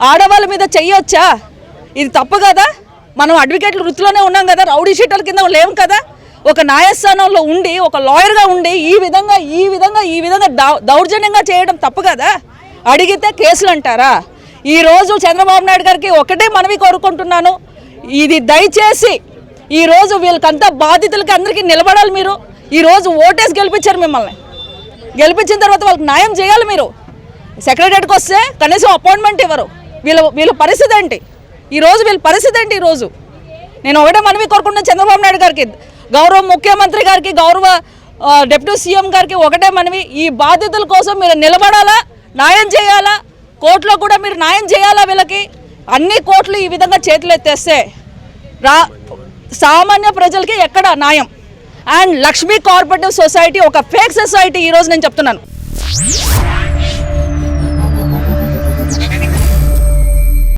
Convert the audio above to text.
ఆడవాళ్ళ మీద చెయ్యొచ్చా? ఇది తప్పు కదా? మనం అడ్వకేట్ల వృత్తిలోనే ఉన్నాం కదా రౌడీ షీటర్ కింద లేము కదా? ఒక న్యాయస్థానంలో ఉండి ఒక లాయర్గా ఉండి ఈ విధంగా ఈ విధంగా ఈ విధంగా దౌర్జన్యంగా చేయడం తప్పు కదా? అడిగితే కేసులు అంటారా? ఈరోజు చంద్రబాబు నాయుడు గారికి ఒకటే మనవి కోరుకుంటున్నాను. ఇది దయచేసి ఈరోజు వీళ్ళకంతా బాధితులకి అందరికీ నిలబడాలి మీరు. ఈరోజు ఓటేసి గెలిపించారు మిమ్మల్ని. గెలిపించిన తర్వాత వాళ్ళకి న్యాయం చేయాలి మీరు. సెక్రటరీకి వస్తే కనీసం అపాయింట్మెంట్ ఇవ్వరు. వీళ్ళ వీళ్ళ పరిస్థితి ఏంటి? ఈరోజు వీళ్ళ పరిస్థితి ఏంటి ఈరోజు నేను ఒకటే మనవి కోరుకుంటున్నాను చంద్రబాబు నాయుడు గారికి. గౌరవ ముఖ్యమంత్రి గారికి గౌరవ డిప్యూటీ సీఎం గారికి ఒకటే మనవి. ఈ బాధితుల కోసం మీరు నిలబడాలా? న్యాయం చేయాలా? కోర్టులో కూడా మీరు న్యాయం చేయాలా వీళ్ళకి? అన్ని కోర్టులు ఈ విధంగా చేతులు ఎత్తేస్తే రా సామాన్య ప్రజలకి ఎక్కడ న్యాయం? అండ్ లక్ష్మీ కోఆపరేటివ్ సొసైటీ ఒక ఫేక్ సొసైటీ ఈరోజు నేను చెప్తున్నాను.